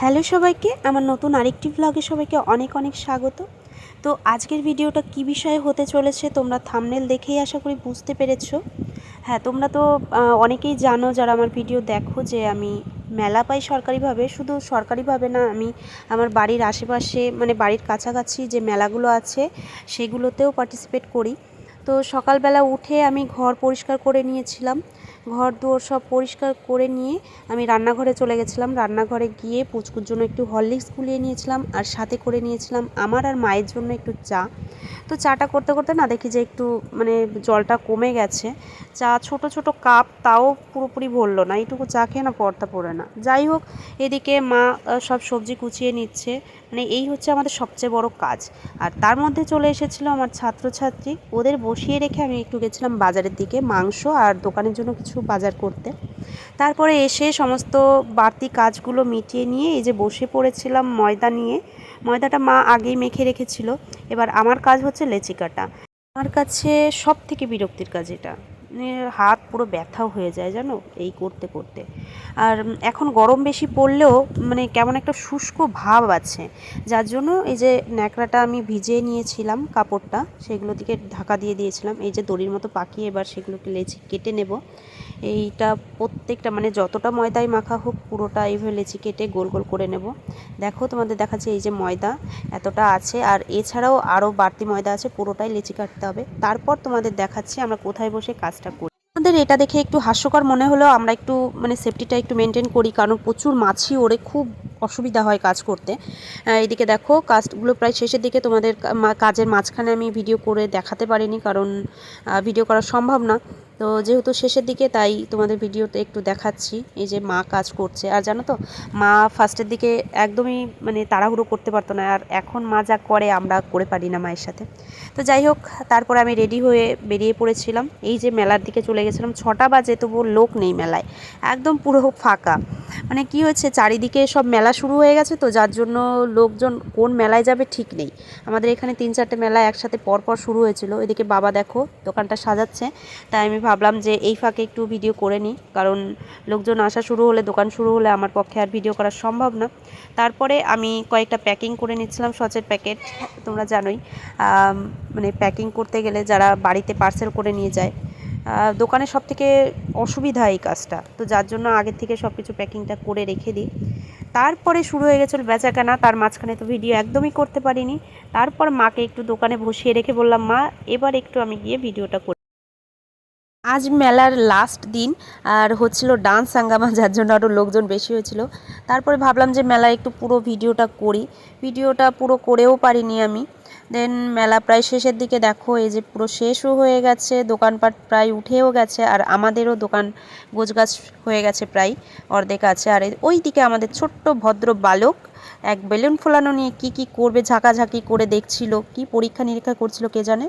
Hello সবাইকে, আমার নতুন আরেকটি ব্লগে সবাইকে অনেক অনেক স্বাগত। তো আজকের ভিডিওটা কি বিষয়ে হতে চলেছে তোমরা থামনেল দেখেই আশা করি বুঝতে পেরেছ। হ্যাঁ তোমরা তো অনেকেই জানো যারা আমার ভিডিও দেখো যে আমি মেলা পাই সরকারিভাবে। শুধু সরকারিভাবে না, আমি আমার বাড়ির আশেপাশে মানে বাড়ির কাছাকাছি যে মেলাগুলো আছে, সেগুলোতেও পার্টিসিপেট করি। তো সকালবেলা উঠে আমি ঘর পরিষ্কার করে নিয়েছিলাম। ঘর, দুয়ার সব পরিষ্কার করে নিয়ে আমি রান্নাঘরে চলে গেছিলাম। রান্নাঘরে গিয়ে পুচকুর জন্য একটু হরলিক্স গুলিয়ে নিয়েছিলাম আর সাথে করে নিয়েছিলাম আমার আর মায়ের জন্য একটু চা। তো চাটা করতে করতে না দেখি যে একটু মানে জলটা কমে গেছে। চা, ছোট ছোট কাপ তাও পুরোপুরি ভরলো না। এইটুকু চা খেয়ে না পর্দা পড়ে না। যাই হোক, এদিকে মা সব সবজি কুচিয়ে নিচ্ছে। মানে এই হচ্ছে আমাদের সবচেয়ে বড় কাজ। আর তার মধ্যে চলে এসেছিল আমার ছাত্রছাত্রী। ওদের বসিয়ে রেখে আমি একটু গেছিলাম বাজারের দিকে মাংস আর দোকানের জন্য কিছু বাজার করতে। তারপরে এসে সমস্ত বাড়তি কাজগুলো মিটিয়ে নিয়ে এই যে বসে পড়েছিলাম ময়দা নিয়ে, ময়দাটা মা আগেই মেখে রেখেছিল। এবার আমার কাজ হচ্ছে লেচিকাটা। আমার কাছে সব থেকে বিরক্তির কাজ এটা। হাত পুরো ব্যথাও হয়ে যায় জানো? এই করতে করতে। আর এখন গরম বেশি পড়লেও মানে কেমন একটা শুষ্ক ভাব আছে। যার জন্য এই যে ন্যাকড়াটা আমি ভিজিয়ে নিয়েছিলাম কাপড়টা, সেগুলো দিকে ঢাকা দিয়ে দিয়েছিলাম। এই যে দড়ির মতো পাকিয়ে এবার সেগুলোকে লেচি কেটে নেব। এইটা প্রত্যেকটা মানে যতটা ময়দাই মাখা হোক পুরোটা এইভাবে লেচি কেটে গোল গোল করে নেব। দেখো তোমাদের দেখাচ্ছে এই যে ময়দা এতটা আছে। আর এছাড়াও আরও বাড়তি ময়দা আছে, পুরোটাই লেচি কাটতে হবে। তারপর তোমাদের দেখাচ্ছি আমরা কোথায় বসে কাজটা করি। আমাদের এটা দেখে একটু হাস্যকর মনে হলেও আমরা একটু মানে সেফটিটা একটু মেনটেন করি, কারণ প্রচুর মাছি ওড়ে, খুব অসুবিধা হয় কাজ করতে। এদিকে দেখো, কাজগুলো প্রায় শেষের দিকে তোমাদের কাজের মাঝখানে আমি ভিডিও করে দেখাতে পারিনি, কারণ ভিডিও করা সম্ভব না। তো যেহেতু শেষের দিকে, তাই তোমাদের ভিডিওতে একটু দেখাচ্ছি, এই যে মা কাজ করছে। আর জানো তো, মা ফার্স্টের দিকে একদমই মানে তাড়াহুড়ো করতে পারতো না, আর এখন মা যা করে, আমরা করে পারি না মায়ের সাথে। তো যাই হোক, তারপর আমি রেডি হয়ে বেরিয়ে পড়েছিলাম। এই যে মেলার দিকে চলে গেছিলাম, ছটা বাজে তবুও লোক নেই মেলায়। একদম পুরো ফাঁকা। মানে কি হয়েছে চারিদিকে সব মেলা শুরু হয়ে গেছে তো, যার জন্য লোকজন কোন মেলায় যাবে ঠিক নেই। আমাদের এখানে তিন চারটে মেলা একসাথে পরপর শুরু হয়েছিল। এদিকে বাবা দেখো দোকানটা সাজাচ্ছে, তাই আমি ভাবলাম যে এই ফাঁকে একটু ভিডিও করে নিই, কারণ লোকজন আসা শুরু হলে, দোকান শুরু হলে আমার পক্ষে আর ভিডিও করা সম্ভব না। তারপরে আমি কয়েকটা প্যাকিং করে নিচ্ছিলাম, সচের প্যাকেট তোমরা জানোই। মানে প্যাকিং করতে গেলে যারা বাড়িতে পার্সেল করে নিয়ে যায় দোকানে সব থেকে অসুবিধা এই কাজটা। তো যার জন্য আগের থেকে সব কিছু প্যাকিংটা করে রেখে দিই। তারপরে শুরু হয়ে গেছিল বেচাকেনা, তার মাঝখানে তো ভিডিও একদমই করতে পারিনি। তারপর মাকে একটু দোকানে বসিয়ে রেখে বললাম, মা, এবার একটু আমি গিয়ে ভিডিওটা করি। আজ মেলার লাস্ট দিন, আর হচ্ছিল ডান্স হাঙ্গামা, যার জন্য আরও লোকজন বেশি হয়েছিল। তারপরে ভাবলাম যে মেলায় একটু পুরো ভিডিওটা করি। ভিডিওটা পুরো করেও পারিনি আমি। দেন মেলা প্রায় শেষের দিকে দেখো, এই যে পুরো শেষও হয়ে গেছে, দোকানপাট প্রায় উঠেও গেছে, আর আমাদেরও দোকান গোছগাছ হয়ে গেছে প্রায় অর্ধেক আছে। আর ওই দিকে আমাদের ছোট্ট ভদ্র বালক এক বেলুন ফোলানো নিয়ে কি কি করবে, ঝাঁকাঝাঁকি করে দেখছিল, কি পরীক্ষা নিরীক্ষা করছিল কে জানে?